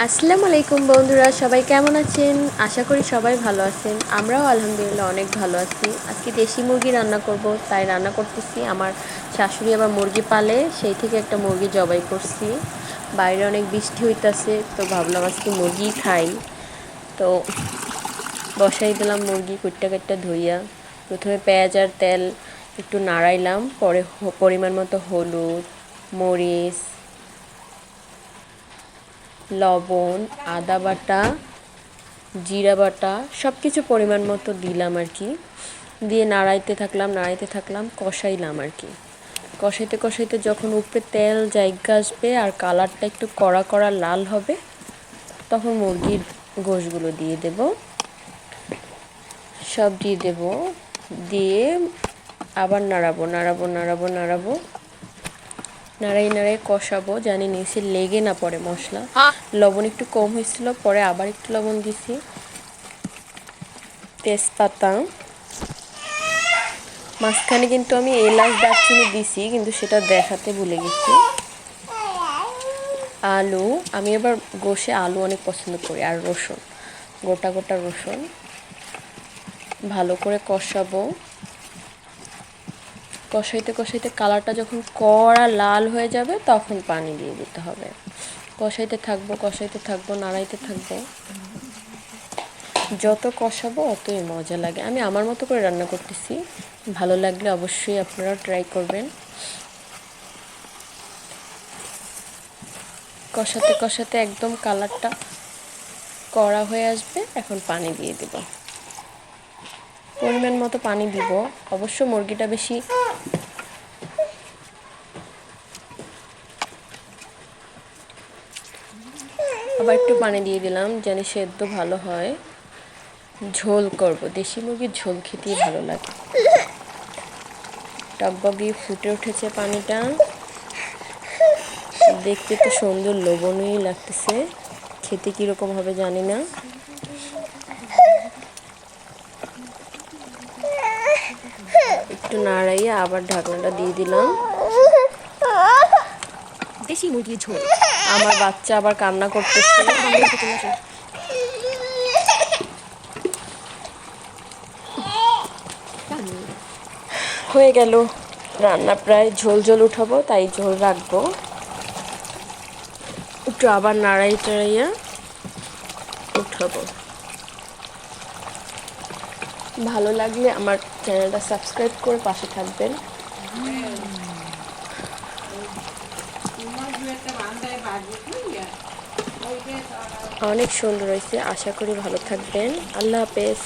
আসসালামু আলাইকুম বন্ধুরা, সবাই কেমন আছেন? আশা করি সবাই ভালো আছেন। আমরাও আলহামদুলিল্লাহ অনেক ভালো আছি। আজকে দেশি মুরগি রান্না করব, তাই রান্না করতেছি। আমার শাশুড়ি আবার মুরগি পালে, সেই থেকে একটা মুরগি জবাই করছি। বাইরে অনেক বৃষ্টি হইতাছে, তো ভাবলাম আজকে মুরগি খাই। তো বসাই দিলাম মুরগি, কুট্টা কাটটা ধুইয়া। প্রথমে পেঁয়াজ আর তেল একটু নাড়াইলাম, পরে পরিমাণ মতো হলুদ, মরিচ লবণ, আদা বাটা, জিরা বাটা সব কিছু পরিমাণ মতো দিলাম আর কি। দিয়ে নাড়াইতে থাকলাম নাড়াইতে থাকলাম, কষাইলাম আর কি। কষাইতে কষাইতে যখন উপরে তেল, জায়গা আসবে আর কালারটা একটু কড়া কড়া লাল হবে, তখন মুরগির গোশগুলো দিয়ে দেব। সব দিয়ে দেব। দিয়ে আবার নাড়াবো নাড়াবো নাড়াবো নাড়াবো। নাড়াই নাড়াই কষাবো জানি নিচে লেগে না পড়ে মশলা। লবণ একটু কম হয়েছিল পরে আবার একটু লবণ দিছি। তেজপাতা। মাঝখানে কিন্তু আমি এলাচ দারচিনি দিছি কিন্তু সেটা দেখাতে ভুলে গেছি। আলু আমি আবার গোশে আলু অনেক পছন্দ করি আর রসুন গোটা গোটা রসুন। ভালো করে কষাবো। কষাইতে কষাইতে কালারটা যখন কড়া লাল হয়ে যাবে, তখন পানি দিয়ে দিতে হবে। কষাইতে থাকব কষাইতে থাকব, নাড়াইতে থাকব। যত কষাবো, অতই মজা লাগে। আমি আমার মতো করে রান্না করতেছি। ভালো লাগলে অবশ্যই আপনারা ট্রাই করবেন। কষাতে কষাতে একদম কালারটা কড়া হয়ে আসবে। এখন পানি দিয়ে দিব। পরিমাণ মতো পানি দিব। অবশ্য মুরগিটা বেশি আবার একটু পানি দিয়ে দিলাম যেন সেদ্ধ ভালো হয়। ঝোল করব। দেশি মুরগির ঝোল খেতেই ভালো লাগে। টকবগি ফুটে উঠেছে পানিটা। দেখতে তো সুন্দর লবণই লাগতেছে। খেতে কীরকম হবে জানি না। একটু নাড়াইয়ে আবার ঢাকনাটা দিয়ে দিলাম। দেশি মুরগির ঝোল। আমার বাচ্চা আবার কান্না করতেছে। হয়ে গেল। রান্না প্রায় ঝোল ঝোল উঠাবো তাই ঝোল রাখব। একটু আবার নাড়াই টাড়াইয়া উঠাবো। ভালো লাগলে আমার চ্যানেলটা সাবস্ক্রাইব করে পাশে থাকবেন। অনেক সুন্দর হয়েছে, আশা করি ভালো থাকবেন। আল্লাহ হাফেজ।